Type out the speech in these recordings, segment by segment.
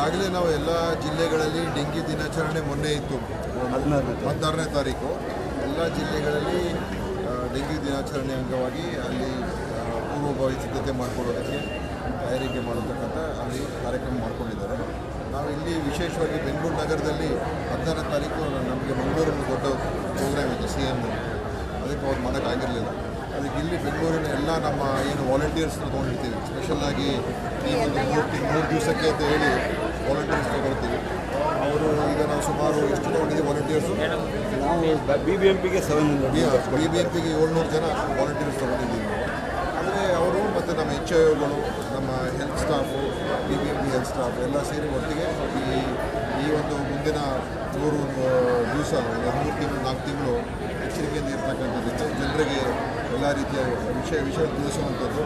ಈಗಾಗಲೇ ನಾವು ಎಲ್ಲ ಜಿಲ್ಲೆಗಳಲ್ಲಿ ಡೆಂಗಿ ದಿನಾಚರಣೆ ಮೊನ್ನೆ ಇತ್ತು. ಹದಿನಾರನೇ ತಾರೀಕು. ಎಲ್ಲ ಜಿಲ್ಲೆಗಳಲ್ಲಿ ಡೆಂಗಿ ದಿನಾಚರಣೆ ಅಂಗವಾಗಿ ಅಲ್ಲಿ ಪೂರ್ವಭಾವಿ ಸಿದ್ಧತೆ ಮಾಡಿಕೊಳ್ಳೋದಕ್ಕೆ ತಯಾರಿಕೆ ಮಾಡತಕ್ಕಂಥ ಅಲ್ಲಿ ಕಾರ್ಯಕ್ರಮ ಮಾಡಿಕೊಂಡಿದ್ದಾರೆ. ನಾವು ಇಲ್ಲಿ ವಿಶೇಷವಾಗಿ ಬೆಂಗಳೂರು ನಗರದಲ್ಲಿ ಹದಿನಾರನೇ ತಾರೀಕು ನಮಗೆ ಮಂಗಳೂರಲ್ಲಿ ದೊಡ್ಡ ಪ್ರೋಗ್ರಾಮ್ ಇತ್ತು ಸಿ ಎಂ ಅದಕ್ಕೆ ಅವ್ರು ಮಾಡೋಕ್ಕಾಗಿರಲಿಲ್ಲ ಅದಕ್ಕೆ ಇಲ್ಲಿ ಬೆಂಗಳೂರಿನ ಎಲ್ಲ ನಮ್ಮ ಏನು ವಾಲಂಟಿಯರ್ಸ್ನ ತೊಗೊಂಡಿರ್ತೀವಿ. ಸ್ಪೆಷಲ್ಲಾಗಿ ಈ ಒಂದು ಮೂರು ದಿವಸಕ್ಕೆ ಅಂತ ಹೇಳಿ ವಾಲಂಟಿಯರ್ಸ್ ತಗೊಳ್ತೀವಿ ಅವರು ಈಗ ನಾವು ಸುಮಾರು ಎಷ್ಟು ತಗೊಂಡಿದ್ದೀವಿ ವಾಲಂಟಿಯರ್ಸು ನಾವು ಬಿ ಬಿ ಎಂ ಪಿಗೆ ಸೆವೆನ್ ಬಿ ಬಿ ಎಂ ಪಿಗೆ ಏಳ್ನೂರು ಜನ ವಾಲಂಟಿಯರ್ಸ್ ತೊಗೊಂಡಿದ್ದೀವಿ ಆದರೆ ಅವರು ಮತ್ತು ನಮ್ಮ ಎಚ್ ಐ ಒಗಳು ನಮ್ಮ health staff B B M P health staff ಎಲ್ಲ ಸೇರಿ ಒಟ್ಟಿಗೆ ಈ ಈ ಒಂದು ಮುಂದಿನ ಮೂರು ದಿವಸ ಮೂರು ತಿಂಗಳು ನಾಲ್ಕು ತಿಂಗಳು ಎಚ್ಚರಿಕೆಯಿಂದ ಇರ್ತಕ್ಕಂಥದ್ದು ಜನರಿಗೆ ಎಲ್ಲ ರೀತಿಯ ವಿಷಯ ವಿಷಯ ತಿಳಿಸುವಂಥದ್ದು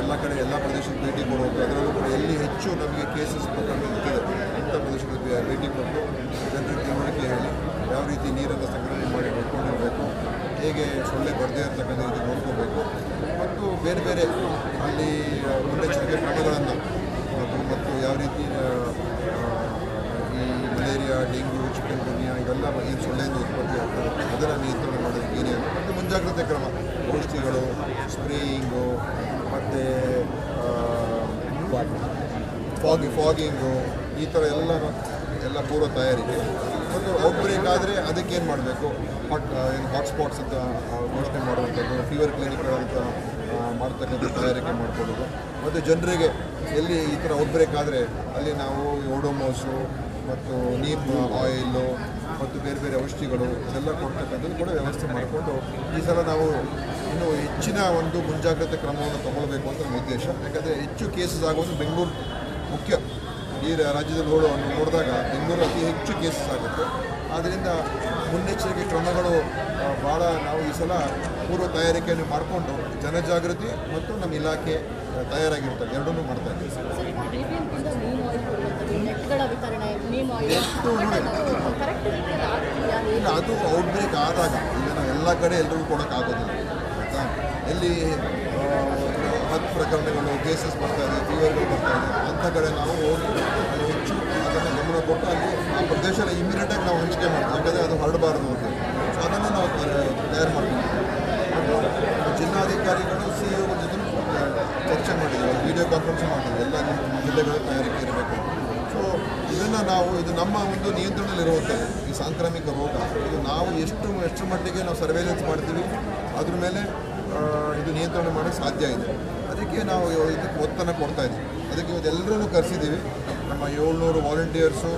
ಎಲ್ಲ ಕಡೆ ಎಲ್ಲ ಪ್ರದೇಶಕ್ಕೆ ಭೇಟಿ ಕೊಡುವಂಥ ಅದರಲ್ಲೂ ಕೂಡ ಎಲ್ಲಿ ಹೆಚ್ಚು ನಮಗೆ ಕೇಸಸ್ ಪ್ರಕರಣ ಇರ್ತದೆ ಅಂಥ ಪ್ರದೇಶಗಳಿಗೆ ಭೇಟಿ ಕೊಟ್ಟು ಜನರಿಗೆ ತಿಳುವಳಿಕೆ ಹೇಳಿ ಯಾವ ರೀತಿ ನೀರನ್ನು ಸಂಗ್ರಹಣೆ ಮಾಡಿ ನೋಡ್ಕೊಂಡಿರಬೇಕು, ಹೇಗೆ ಸೊಳ್ಳೆ ಬರದೇ ಇರತಕ್ಕಂಥ ರೀತಿ ನೋಡ್ಕೋಬೇಕು. ಮತ್ತು ಬೇರೆ ಬೇರೆ ಅಲ್ಲಿ ಮುನ್ನೆಚ್ಚರಿಕೆ ಕ್ರಮಗಳನ್ನು ಮತ್ತು ಯಾವ ರೀತಿ ಈ ಮಲೇರಿಯಾ, ಡೆಂಗ್ಯೂ ಚಿಕನ್ ಗುನ್ಯಾ ಇವೆಲ್ಲ ಏನು ಸೊಳ್ಳೆಯಿಂದ ಉತ್ಪತ್ತಿ ಆಗ್ತದೆ ಅದರ ನಿಯಂತ್ರಣ ಮಾಡೋದಕ್ಕೆ ಏನೇನು ಮತ್ತು ಮುಂಜಾಗ್ರತೆ ಕ್ರಮ. ಔಷಧಿಗಳು ಸ್ಪ್ರೇಯಿಂಗು, ಮತ್ತು ಫಾಗಿ, ಫಾಗಿಂಗು, ಈ ಥರ ಎಲ್ಲ ಎಲ್ಲ ಪೂರ್ವ ತಯಾರಿಕೆ. ಮತ್ತು ಔಟ್ಬ್ರೇಕ್ ಆದರೆ ಅದಕ್ಕೇನು ಮಾಡಬೇಕು? ಹಾಟ್ ಏನು ಹಾಟ್ಸ್ಪಾಟ್ಸ್ ಅಂತ ಘೋಷಣೆ ಮಾಡುವಂಥದ್ದು ಫೀವರ್ ಕ್ಲಿನಿಕ್ಗಳಂತ ಮಾಡ್ತಕ್ಕಂಥ ತಯಾರಿಕೆ ಮಾಡ್ಕೊಳ್ಳೋದು. ಮತ್ತು ಜನರಿಗೆ ಎಲ್ಲಿ ಈ ಥರ ಔಟ್ಬ್ರೇಕ್ ಆದರೆ ಅಲ್ಲಿ ನಾವು ಓಡೋಮೋಸು ಮತ್ತು ನೀಮ್ ಆಯಿಲು ಮತ್ತು ಬೇರೆ ಬೇರೆ ಔಷಧಿಗಳು ಇದೆಲ್ಲ ಕೊಡ್ತಕ್ಕಂಥದ್ದು ಕೂಡ ವ್ಯವಸ್ಥೆ ಮಾಡಿಕೊಂಡು ಈ ಸಲ ನಾವು ಇನ್ನೂ ಹೆಚ್ಚಿನ ಒಂದು ಮುಂಜಾಗ್ರತೆ ಕ್ರಮವನ್ನು ತಗೊಳ್ಬೇಕು ಅಂತ ನಮ್ಮ ಉದ್ದೇಶ. ಯಾಕಂದರೆ ಹೆಚ್ಚು ಕೇಸಸ್ ಆಗೋದು ಬೆಂಗಳೂರು ಮುಖ್ಯ. ಈ ರಾಜ್ಯದಲ್ಲಿ ನೋಡೋ ನೋಡಿದಾಗ ಬೆಂಗಳೂರು ಅತಿ ಹೆಚ್ಚು ಕೇಸಸ್ ಆಗುತ್ತೆ. ಆದ್ದರಿಂದ ಮುನ್ನೆಚ್ಚರಿಕೆ ಕ್ರಮಗಳು ಭಾಳ ನಾವು ಈ ಸಲ ಪೂರ್ವ ತಯಾರಿಕೆಯನ್ನು ಮಾಡಿಕೊಂಡು ಜನಜಾಗೃತಿ ಮತ್ತು ನಮ್ಮ ಇಲಾಖೆ ತಯಾರಾಗಿರ್ತಾರೆ ಎರಡನ್ನೂ ಮಾಡ್ತಾ ಇದ್ದೀವಿ. ನೆಟ್ಗಳ ವಿತರಣೆ ನೀಮ್ ಕರೆಕ್ಟ್ ಇಲ್ಲ ಅದು ಔಟ್ಬ್ರೇಕ್ ಆದಾಗ ಈಗ ನಾವು ಎಲ್ಲ ಕಡೆ ಎಲ್ರಿಗೂ ಕೊಡೋಕ್ಕಾಗೋದಿಲ್ಲ. ಆಯಿತಾ? ಎಲ್ಲಿ ಹತ್ತು ಪ್ರಕರಣಗಳು ಕೇಸಸ್ ಬರ್ತಾ ಇದೆ ಫೀವರ್ಗಳು ಬರ್ತಾ ಇದೆ ಅಂಥ ಕಡೆ ನಾವು ಹೋಗಿ ಅಲ್ಲಿ ಹೆಚ್ಚು ಅದನ್ನು ಗಮನ ಕೊಟ್ಟು ಅಲ್ಲಿ ಆ ಪ್ರದೇಶನ ಇಮಿಡಿಯೇಟಾಗಿ ನಾವು ಹಂಚಿಕೆ ಮಾಡ್ತೀವಿ. ಯಾಕಂದರೆ ಅದು ಹರಡಬಾರ್ದು ಅಂತ. ಸೊ ಅದನ್ನು ನಾವು ತಯಾರು- ಮಾಡ್ತೀವಿ. ಜಿಲ್ಲಾಧಿಕಾರಿಗಳು ಸಿ ಇ ಜೊತೆ ಚರ್ಚೆ ಮಾಡಿದ್ದೀವಿ ವಿಡಿಯೋ ಕಾನ್ಫರೆನ್ಸ್ ಮಾಡಿದ್ದೀವಿ ಎಲ್ಲ ನಿಮ್ಮ ಜಿಲ್ಲೆಗಳ ತಯಾರಿಕೆ ಇರಬೇಕು ಸೊ ಇದನ್ನು ನಾವು, ಇದು ನಮ್ಮ ಒಂದು ನಿಯಂತ್ರಣದಲ್ಲಿರುವಂಥದ್ದು ಈ ಸಾಂಕ್ರಾಮಿಕ ರೋಗ, ಇದು ನಾವು ಎಷ್ಟು ಎಷ್ಟು ಮಟ್ಟಿಗೆ ನಾವು ಸರ್ವೇಲೆನ್ಸ್ ಮಾಡ್ತೀವಿ, ಅದ್ರ ಮೇಲೆ ಇದು ನಿಯಂತ್ರಣ ಮಾಡೋಕ್ಕೆ ಸಾಧ್ಯ ಇದೆ. ಅದಕ್ಕೆ ನಾವು ಇದಕ್ಕೆ ಒತ್ತನ್ನು ಕೊಡ್ತಾ ಇದ್ದೀವಿ ಅದಕ್ಕೆ ಇವತ್ತು ಎಲ್ಲರೂ ಕರೆಸಿದ್ದೀವಿ ನಮ್ಮ ಏಳ್ನೂರು ವಾಲಂಟಿಯರ್ಸು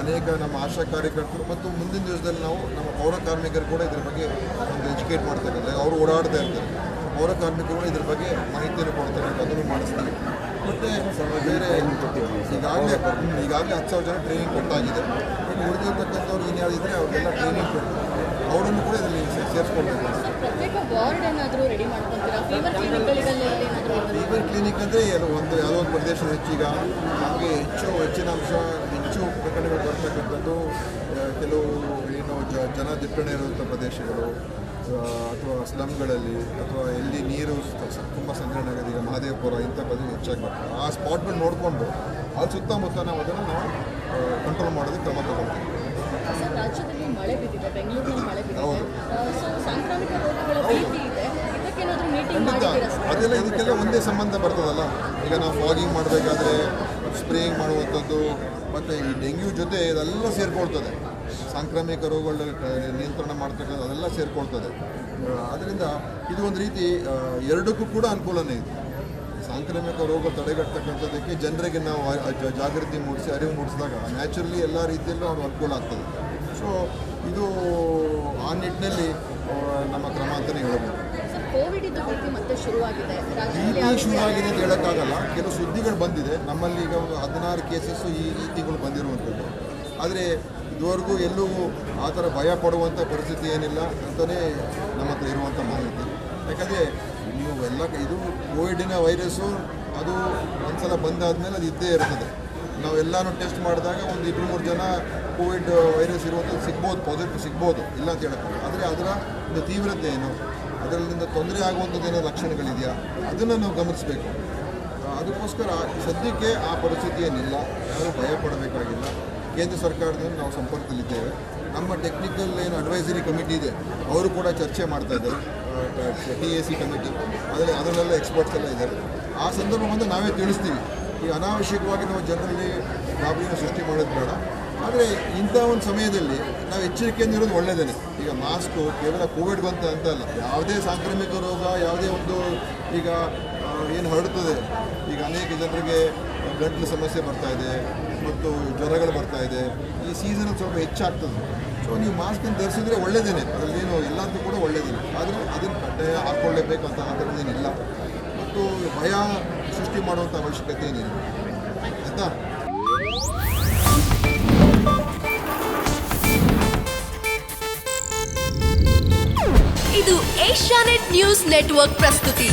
ಅನೇಕ ನಮ್ಮ ಆಶಾ ಕಾರ್ಯಕರ್ತರು ಮತ್ತು ಮುಂದಿನ ದಿವಸದಲ್ಲಿ ನಾವು ನಮ್ಮ ಪೌರ ಕಾರ್ಮಿಕರು ಕೂಡ ಇದ್ರ ಬಗ್ಗೆ ಒಂದು ಎಜುಕೇಟ್ ಮಾಡ್ತಾರೆ. ಅವರು ಓಡಾಡ್ತಾ ಇರ್ತಾರೆ. ಪೌರ ಕಾರ್ಮಿಕರು ಇದ್ರ ಬಗ್ಗೆ ಮಾಹಿತಿಯನ್ನು ಕೊಡ್ತಾರೆ ಅದನ್ನು ಮಾಡಿಸ್ತೀವಿ. ಮತ್ತು ಬೇರೆ ಈಗಾಗಲೇ ಈಗಾಗಲೇ ಹತ್ತು ಸಾವಿರ ಜನ ಟ್ರೈನಿಂಗ್ ಕೊಟ್ಟಾಗಿದೆ ಇನ್ನು ಉಳಿದಿರ್ತಕ್ಕಂಥವ್ರು ಏನು ಇದ್ದರೆ ಅವ್ರಿಗೆಲ್ಲ ಟ್ರೈನಿಂಗ್ ಕೊಟ್ಟು ಅವರನ್ನು ಕೂಡ ಇದರಲ್ಲಿ ಸೇರಿಸ್ಕೊಳ್ಬೇಕು ಫೀವರ್ ಕ್ಲಿನಿಕ್ ಅಂದರೆ ಏನು ಒಂದು ಯಾವುದೋ ಒಂದು ಪ್ರದೇಶದ ಹೆಚ್ಚೀಗ ಹಾಗೆ ಹೆಚ್ಚು ಹೆಚ್ಚಿನ ಅಂಶ ಹೆಚ್ಚು ಪ್ರಕರಣಗಳು ಬರ್ತಕ್ಕಂಥದ್ದು ಕೆಲವು ಏನು ಜನ ದಿಟ್ಟಣೆ ಇರುವಂಥ ಪ್ರದೇಶಗಳು ಅಥವಾ ಸ್ಲಮ್ಗಳಲ್ಲಿ ಅಥವಾ ಎಲ್ಲಿ ನೀರು ತುಂಬ ಸಂಗ್ರಹಣೆ ಆಗೋದು ಈಗ ಮಹದೇವಪುರ ಇಂಥ ಬದಲು ಹೆಚ್ಚಾಗಿ ಬರ್ತದೆ ಆ ಸ್ಪಾಟ್ಗಳು ನೋಡಿಕೊಂಡು ಅಲ್ಲಿ ಸುತ್ತಮುತ್ತ ನಾವು ಅದನ್ನು ನಾವು ಕಂಟ್ರೋಲ್ ಮಾಡೋದಕ್ಕೆ ಕ್ರಮ ತಗೊಳ್ತೀವಿ. ರಾಜ್ಯದಲ್ಲಿ ಮಳೆ ಬಿದ್ದಿದೆ ಬೆಂಗಳೂರಿನಲ್ಲಿ ಮಳೆ ಖಂಡಿತ. ಅದೆಲ್ಲ ಇದಕ್ಕೆಲ್ಲ ಒಂದೇ ಸಂಬಂಧ ಬರ್ತದಲ್ಲ. ಈಗ ನಾವು ಫಾಗಿಂಗ್ ಮಾಡಬೇಕಾದ್ರೆ ಸ್ಪ್ರೇಯಿಂಗ್ ಮಾಡುವಂಥದ್ದು ಮತ್ತು ಈ ಡೆಂಗ್ಯೂ ಜೊತೆ ಇದೆಲ್ಲ ಸೇರಿಕೊಳ್ತದೆ. ಸಾಂಕ್ರಾಮಿಕ ರೋಗಗಳ ನಿಯಂತ್ರಣ ಮಾಡ್ತಕ್ಕಂಥ ಅದೆಲ್ಲ ಸೇರಿಕೊಳ್ತದೆ. ಅದರಿಂದ ಇದು ಒಂದು ರೀತಿ ಎರಡಕ್ಕೂ ಕೂಡ ಅನುಕೂಲನೇ ಇದೆ. ಸಾಂಕ್ರಾಮಿಕ ರೋಗ ತಡೆಗಟ್ಟತಕ್ಕಂಥದ್ದಕ್ಕೆ ಜನರಿಗೆ ನಾವು ಜಾಗೃತಿ ಮೂಡಿಸಿ ಅರಿವು ಮೂಡಿಸಿದಾಗ ನ್ಯಾಚುರಲಿ ಎಲ್ಲ ರೀತಿಯಲ್ಲೂ ಅವ್ರು ಅನುಕೂಲ ಆಗ್ತದೆ. ಸೊ ಇದು ಆ ನಿಟ್ಟಿನಲ್ಲಿ ನಮ್ಮ ಕ್ರಮ ಅಂತಲೇ ಹೇಳಬಹುದು ಮತ್ತೆ ಶುರುವಾಗಿದೆ. ಅಂತ ಹೇಳೋಕ್ಕಾಗಲ್ಲ. ಕೆಲವು ಸುದ್ದಿಗಳು ಬಂದಿದೆ. ನಮ್ಮಲ್ಲಿ ಈಗ ಒಂದು ಹದಿನಾರು ಕೇಸಸ್ಸು ಈ ಈ ತಿಂಗಳು ಬಂದಿರುವಂಥದ್ದು. ಆದರೆ ಇದುವರೆಗೂ ಎಲ್ಲೂ ಆ ಥರ ಭಯ ಪಡುವಂಥ ಪರಿಸ್ಥಿತಿ ಏನಿಲ್ಲ ಅಂತಲೇ ನಮ್ಮ ಹತ್ರ ಇರುವಂಥ ಮಾಹಿತಿ. ಯಾಕಂದರೆ ನೀವು ಎಲ್ಲ ಇದು ಕೋವಿಡಿನ ವೈರಸ್ಸು ಅದು ಒಂದ್ಸಲ ಬಂದಾದಮೇಲೆ ಅದು ಇದ್ದೇ ಇರ್ತದೆ. ನಾವೆಲ್ಲನೂ ಟೆಸ್ಟ್ ಮಾಡಿದಾಗ ಒಂದು ಇಬ್ಬರು ಮೂರು ಜನ ಕೋವಿಡ್ ವೈರಸ್ ಇರುವಂಥದ್ದು ಸಿಗ್ಬೋದು ಪಾಸಿಟಿವ್ ಸಿಗ್ಬೋದು, ಇಲ್ಲ ಅಂತ ಹೇಳೋಕ್ಕಾಗಲ್ಲ ಆದರೆ ಅದರ ಒಂದು ತೀವ್ರತೆ ಏನು? ಅದರಿಂದ ತೊಂದರೆ ಆಗುವಂಥದ್ದು ಏನೋ ಲಕ್ಷಣಗಳಿದೆಯಾ? ಅದನ್ನು ನಾವು ಗಮನಿಸಬೇಕು. ಅದು ಅದಕ್ಕೋಸ್ಕರ ಸದ್ಯಕ್ಕೆ ಆ ಪರಿಸ್ಥಿತಿ ಏನಿಲ್ಲ. ಯಾರೂ ಭಯ ಪಡಬೇಕಾಗಿಲ್ಲ. ಕೇಂದ್ರ ಸರ್ಕಾರದ ನಾವು ಸಂಪರ್ಕದಲ್ಲಿದ್ದೇವೆ. ನಮ್ಮ ಟೆಕ್ನಿಕಲ್ ಏನು ಅಡ್ವೈಸರಿ ಕಮಿಟಿ ಇದೆ, ಅವರು ಕೂಡ ಚರ್ಚೆ ಮಾಡ್ತಾ ಇದ್ದಾರೆ. ಟಿ ಎ ಸಿ ಕಮಿಟಿ ಅದರಲ್ಲಿ ಅದರಲ್ಲೆಲ್ಲ ಎಕ್ಸ್ಪರ್ಟ್ಸ್ ಎಲ್ಲ ಇದ್ದಾರೆ. ಆ ಸಂದರ್ಭವನ್ನು ನಾವೇ ತಿಳಿಸ್ತೀವಿ. ಈ ಅನಾವಶ್ಯಕವಾಗಿ ನಾವು ಜನರಲ್ಲಿ ಗಾಬರಿನ ಸೃಷ್ಟಿ ಮಾಡೋದು ಬೇಡ. ಆದರೆ ಇಂಥ ಒಂದು ಸಮಯದಲ್ಲಿ ನಾವು ಎಚ್ಚರಿಕೆಯಿಂದ ಇರೋದು ಒಳ್ಳೆಯದೇ ಈಗ ಮಾಸ್ಕು, ಕೇವಲ ಕೋವಿಡ್ ಬಂತ ಅಂತ ಅಲ್ಲ, ಯಾವುದೇ ಸಾಂಕ್ರಾಮಿಕ ರೋಗ, ಯಾವುದೇ ಒಂದು ಈಗ ಏನು ಹರಡ್ತದೆ. ಈಗ ಅನೇಕ ಜನರಿಗೆ ಗಂಟಲು ಸಮಸ್ಯೆ ಬರ್ತಾ ಇದೆ ಮತ್ತು ಜ್ವರಗಳು ಬರ್ತಾ ಇದೆ, ಈ ಸೀಸನ್ ಸ್ವಲ್ಪ ಹೆಚ್ಚಾಗ್ತದೆ. ಸೊ ನೀವು ಮಾಸ್ಕನ್ನು ಧರಿಸಿದ್ರೆ ಒಳ್ಳೆಯದೇನೆ ಅದರಲ್ಲೇನು ಎಲ್ಲದೂ ಕೂಡ ಒಳ್ಳೆಯದೇನೆ ಆದರೆ ಅದನ್ನು ಕಡ್ಡಾಯ ಹಾಕ್ಕೊಳ್ಳೇಬೇಕು ಅಂತ ಆ ಥರದ್ದೇನಿಲ್ಲ ಮತ್ತು ಭಯ ಸೃಷ್ಟಿ ಮಾಡುವಂಥ ಅವಶ್ಯಕತೆ ಏನಿಲ್ಲ. ಆಯಿತಾ? ಇದು ಏಷ್ಯಾನೆಟ್ ನ್ಯೂಸ್ ನೆಟ್ವರ್ಕ್ ಪ್ರಸ್ತುತಿ.